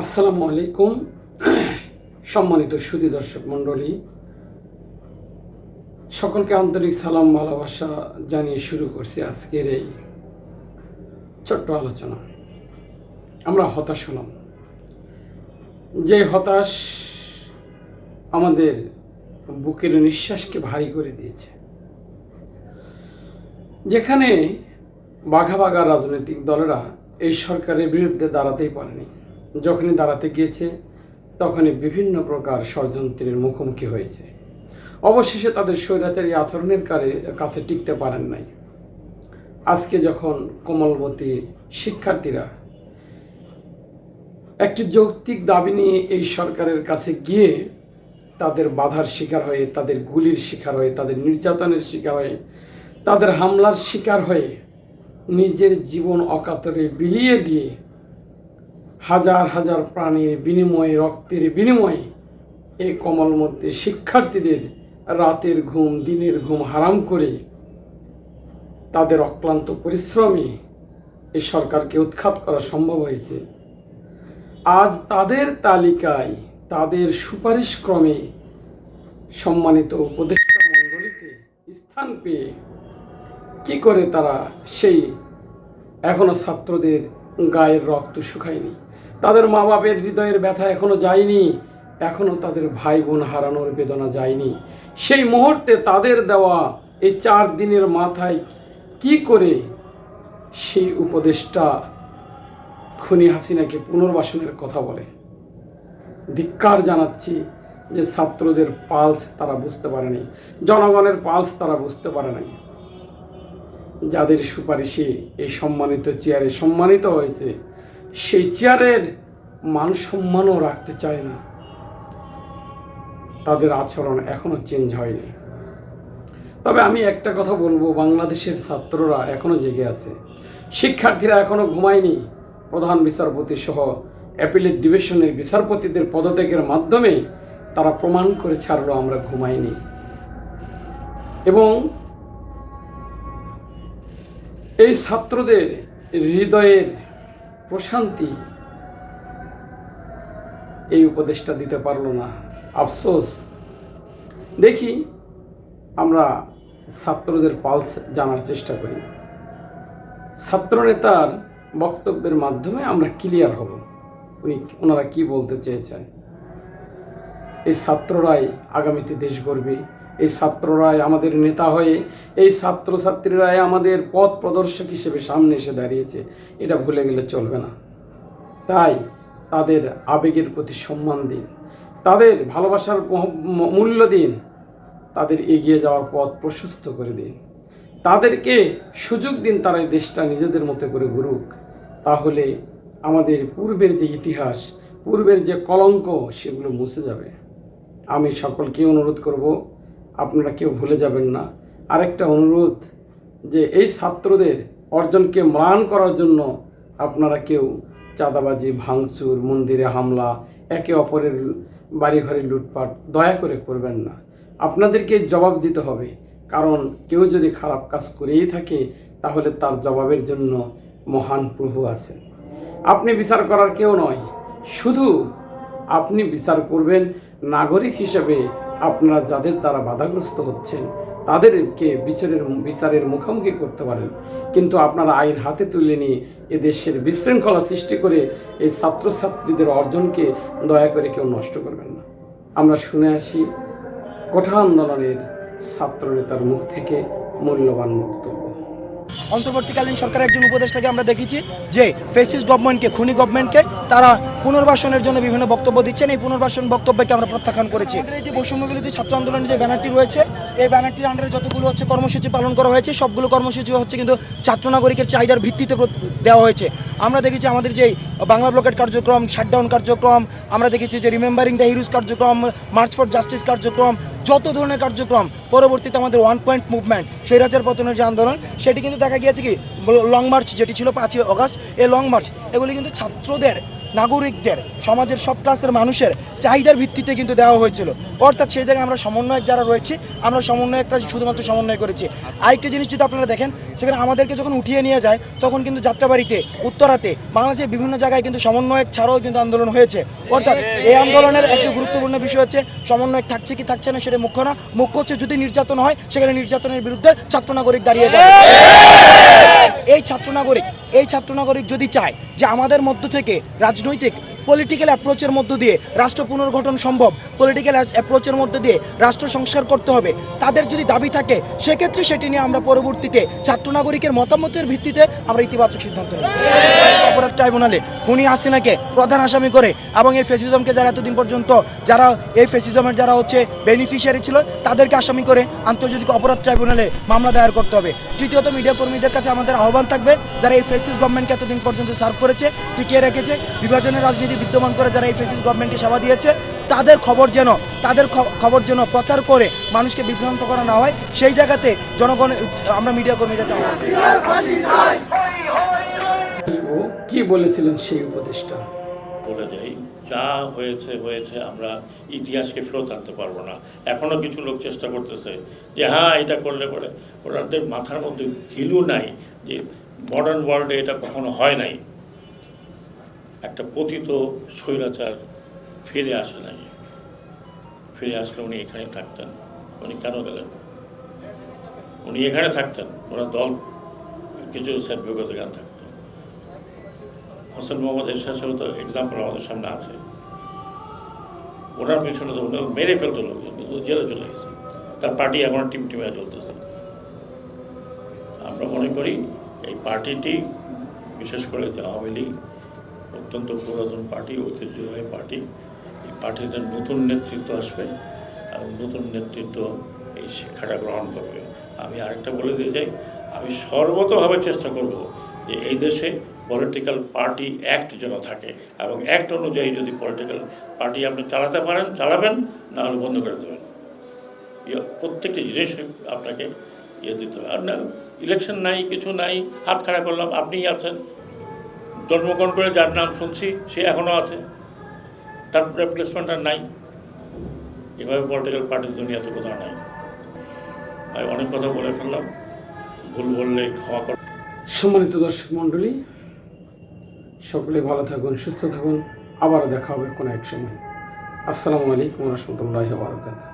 আসসালামু আলাইকুম। সম্মানিত সুদী দর্শক মণ্ডলী, সকলকে আন্তরিক সালাম, ভালোবাসা জানিয়ে শুরু করছি আজকের এই ছোট্ট আলোচনা। আমরা হতাশ হলাম। যে হতাশ আমাদের বুকের নিঃশ্বাসকে ভারী করে দিয়েছে। যেখানে বাঘা বাঘা রাজনৈতিক দলেরা এই সরকারের বিরুদ্ধে দাঁড়াতেই পারেনি। যখনই দাঁড়াতে গিয়েছে, তখনই বিভিন্ন প্রকার ষড়যন্ত্রের মুখোমুখি হয়েছে। অবশেষে তাদের স্বৈরাচারী আচরণের কারে, কাছে টিকতে পারেন নাই। আজকে যখন কোমলবতী শিক্ষার্থীরা একটি যৌক্তিক দাবি নিয়ে এই সরকারের কাছে গিয়ে তাদের বাধার শিকার হয়ে, তাদের গুলির শিকার হয়ে, তাদের নির্যাতনের শিকার হয়ে, তাদের হামলার শিকার হয়ে নিজের জীবন অকাতরে বিলিয়ে দিয়ে হাজার হাজার প্রাণীর বিনিময়ে, রক্তের বিনিময়ে এই কমল মধ্যে শিক্ষার্থীদের রাতের ঘুম, দিনের ঘুম হারাম করে তাদের অক্লান্ত পরিশ্রমে এই সরকারকে উৎখাত করা সম্ভব হয়েছে। আজ তাদের তালিকায়, তাদের সুপারিশ ক্রমে সম্মানিত উপদেষ্টা মণ্ডলীতে স্থান পেয়ে কি করে তারা সেই এখনও ছাত্রদের গায়ের রক্ত শুকায়নি? তাদের মা বাপের হৃদয়ের ব্যথা এখনও যায়নি, এখনও তাদের ভাই বোন হারানোর বেদনা যায়নি। সেই মুহূর্তে তাদের দেওয়া এই চার দিনের মাথায় কি করে সেই উপদেশটা খুনি হাসিনাকে পুনর্বাসনের কথা বলে? ধিক্কার জানাচ্ছি যে ছাত্রদের পালস তারা বুঝতে পারেনি জনগণের পালস তারা বুঝতে পারে নাই। যাদের সুপারিশে এই সম্মানিত চেয়ারে সম্মানিত হয়েছে সেই চেয়ারের মান সম্মানও রাখতে চায় না। তাদের আচরণ এখনও চেঞ্জ হয়নি। তবে আমি একটা কথা বলব, বাংলাদেশের ছাত্ররা এখনও জেগে আছে। শিক্ষার্থীরা এখনও ঘুমায়নি। প্রধান বিচারপতি সহ অ্যাপিলেট ডিভিশনের বিচারপতিদের পদত্যাগের মাধ্যমে তারা প্রমাণ করে ছাড়লো আমরা ঘুমাইনি। এবং এই ছাত্রদের হৃদয়ের প্রশান্তি। এই উপদেশটা দিতে পারল না। আফসোস। দেখি, আমরা ছাত্রদের পালস জানার চেষ্টা করি। ছাত্রনেতার বক্তব্যের মাধ্যমে আমরা ক্লিয়ার হব। উনি, ওনারা কি বলতে চেয়েছেন? এই ছাত্ররাই আগামীতে দেশ গড়বে এই ছাত্ররাই আমাদের নেতা হয়ে, এই ছাত্রছাত্রীরাই আমাদের পথ প্রদর্শক হিসেবে সামনে এসে দাঁড়িয়েছে। এটা ভুলে গেলে চলবে না। তাই তাদের আবেগের প্রতি সম্মান দিন। তাদের ভালোবাসার মূল্য দিন। তাদের এগিয়ে যাওয়ার পথ প্রশস্ত করে দিন। তাদেরকে সুযোগ দিন তারা এই দেশটা নিজেদের মতো করে ঘুরুক তাহলে আমাদের পূর্বের যে ইতিহাস, পূর্বের যে কলঙ্ক, সেগুলো মুছে যাবে। আমি সকলকে অনুরোধ করব আপনারা কেউ ভুলে যাবেন না। আরেকটা অনুরোধ যে এই ছাত্রদের অর্জনকে ম্লান করার জন্য আপনারা কেউ চাঁদাবাজি, ভাঙচুর, মন্দিরে হামলা, একে অপরের বাড়িঘরে লুটপাট দয়া করে করবেন না। আপনাদেরকে জবাব দিতে হবে। কারণ কেউ যদি খারাপ কাজ করেই থাকে, তাহলে তার জবাবের জন্য মহান প্রভু আছেন। আপনি বিচার করার কেউ নয়। শুধু আপনি বিচার করবেন নাগরিক হিসেবে আপনারা যাদের দ্বারা বাধাগ্রস্ত হচ্ছেন, তাদেরকে বিচারের বিচারের মুখোমুখি করতে পারেন। কিন্তু আপনারা আইন হাতে তুলে নিয়ে এ দেশের বিশৃঙ্খলা সৃষ্টি করে এই ছাত্রছাত্রীদের অর্জনকে দয়া করে কেউ নষ্ট করবেন না। আমরা শুনে আসি, কোঠা আন্দোলনের ছাত্রনেতার মুখ থেকে মূল্যবান বক্তব্য। অন্তর্বর্তীকালীন সরকারের একজন উপদেষ্টাকে আমরা দেখেছি যে ফেসিস গভর্নমেন্টকে, খুনি গভর্নমেন্টকে তারা পুনর্বাসনের জন্য বিভিন্ন বক্তব্য দিচ্ছেন। এই পুনর্বাসন বক্তব্যকে আমরা প্রত্যাখ্যান করেছি। এই যে বৈষম্য বিরোধী ছাত্র আন্দোলনের যে ব্যানারটি রয়েছে, এই ব্যানারটির আন্ডারে যতগুলো হচ্ছে কর্মসূচি পালন করা হয়েছে, সবগুলো কর্মসূচি হচ্ছে কিন্তু ছাত্র নাগরিকের চাহিদার ভিত্তিতে দেওয়া হয়েছে। আমরা দেখেছি আমাদের যে বাংলা ব্লকেট কার্যক্রম, শাটডাউন কার্যক্রম, আমরা দেখেছি যে রিমেম্বারিং দ্য হিরোজ কার্যক্রম মার্চ ফর জাস্টিস কার্যক্রম যত ধরনের কার্যক্রম পরবর্তীতে আমাদের ওয়ান পয়েন্ট মুভমেন্ট স্বৈরাচার পতনের যে আন্দোলন, সেটি কিন্তু দেখা গিয়েছে কি লং মার্চ যেটি ছিল পাঁচই অগাস্ট, এই লং মার্চ এগুলি কিন্তু ছাত্রদের নাগরিকদের, সমাজের সব ক্লাসের মানুষের চাহিদার ভিত্তিতে কিন্তু দেওয়া হয়েছিল। অর্থাৎ সেই জায়গায় আমরা সমন্বয়ক যারা রয়েছি, আমরা সমন্বয়করা শুধুমাত্র সমন্বয় করেছি। আরেকটা জিনিস যদি আপনারা দেখেন, সেখানে আমাদেরকে যখন উঠিয়ে নিয়ে যায়, তখন কিন্তু যাত্রাবাড়িতে, উত্তরাতে, বাংলাদেশের বিভিন্ন জায়গায় কিন্তু সমন্বয়ক ছাড়াও কিন্তু আন্দোলন হয়েছে। অর্থাৎ এই আন্দোলনের একটি গুরুত্বপূর্ণ বিষয় হচ্ছে, সমন্বয়ক থাকছে কি থাকছে না সেটা মুখ্য না। মুখ্য হচ্ছে যদি নির্যাতন হয়, সেখানে নির্যাতনের বিরুদ্ধে ছাত্র নাগরিক দাঁড়িয়ে যাবে। এই ছাত্র নাগরিক এই ছাত্র নাগরিক যদি চায় যে আমাদের মধ্য থেকে রাজনৈতিক পলিটিক্যাল অ্যাপ্রোচের মধ্য দিয়ে রাষ্ট্র পুনর্গঠন সম্ভব পলিটিক্যাল অ্যাপ্রোচের মধ্যে দিয়ে রাষ্ট্র সংস্কার করতে হবে, তাদের যদি দাবি থাকে, সেক্ষেত্রে সেটি নিয়ে আমরা পরবর্তীতে ছাত্র নাগরিকের মতামতের ভিত্তিতে আমরা ইতিবাচক সিদ্ধান্ত নেব। অপরাধ ট্রাইব্যুনালে খুনি হাসিনাকে প্রধান আসামি করে এবং এই ফেসিজমকে যারা এতদিন পর্যন্ত যারা এই ফেসিজমের যারা হচ্ছে বেনিফিশিয়ারি ছিল, তাদেরকে আসামি করে আন্তর্জাতিক অপরাধ ট্রাইব্যুনালে মামলা দায়ের করতে হবে তৃতীয়ত মিডিয়া কর্মীদের কাছে আমাদের আহ্বান থাকবে, যারা এই ফেসিস গভর্নমেন্টকে এতদিন পর্যন্ত সার্ভ করেছে, টিকিয়ে রেখেছে, বিভাজনের রাজনীতি বিদ্যমান করে যারা এই ফেসিস গভর্নমেন্টকে সেবা দিয়েছে, তাদের খবর যেন, তাদের খবর যেন প্রচার করে মানুষকে বিভ্রান্ত করা না হয়, সেই জায়গাতে জনগণ, আমরা মিডিয়া কর্মীদেরকে আহ্বান করি। ও কি বলেছিলেন সেই উপদেশটা বলে যাই যা হয়েছে হয়েছে, আমরা ইতিহাসকে ফেরত আনতে পারব না। এখনও কিছু লোক চেষ্টা করতেছে যে হ্যাঁ এটা করলে পরে ওনাদের মাথার মধ্যে ঘিলু নাই যে মডার্ন ওয়ার্ল্ডে এটা কখনো হয় নাই। একটা পতিত স্বৈরাচার ফিরে আসে নাই। ফিরে আসলে উনি এখানে থাকতেন। উনি কেন গেলেন? উনি এখানে থাকতেন। ওনার দল, কিছু স্যার বিগত গান থাকতো হোসেন মোহাম্মদ এরশাদ তো এক্সাম্পল আমাদের সামনে আছে। ওনার পিছনে তো মেরে ফেলতো লোকজন কিন্তু জেলে চলে গেছে। তার পার্টি এখন টিম টিমে চলতেছে। আমরা মনে করি এই পার্টিটি বিশেষ করে আওয়ামী লীগ, অত্যন্ত পুরাতন পার্টি ঐতিহ্যবাহী পার্টি এই পার্টিতে নতুন নেতৃত্ব আসবে এবং নতুন নেতৃত্ব এই শিক্ষাটা গ্রহণ করবে। আমি আরেকটা বলে দিয়ে যাই, আমি সর্বতভাবে চেষ্টা করব যে এই দেশে পলিটিক্যাল পার্টি অ্যাক্ট যেন থাকে এবং অ্যাক্ট অনুযায়ী যদি পলিটিক্যাল পার্টি আপনি চালাতে পারেন, চালাবেন না হলে বন্ধ করে দেবেন। ইয়ে প্রত্যেকটি জিনিস আপনাকে ইয়ে দিতে হবে। আর না ইলেকশন নাই, কিছু নাই, হাত খাড়া করলাম, আপনিই আছেন। জন্মগ্রহণ করে যার নাম শুনছি, সে এখনও আছে। তার রিপ্লেসমেন্ট আর নাই। এভাবে পলিটিক্যাল পার্টির দুনিয়াতে কোথাও নাই। আমি অনেক কথা বলে ফেললাম। ভুল বললে ক্ষমা কর সম্মানিত দর্শক মণ্ডলী সকলে ভালো থাকুন, সুস্থ থাকুন। আবার দেখা হবে কোনো এক সময়। আসসালামু আলাইকুম রহমতুল্লাহ বারকাত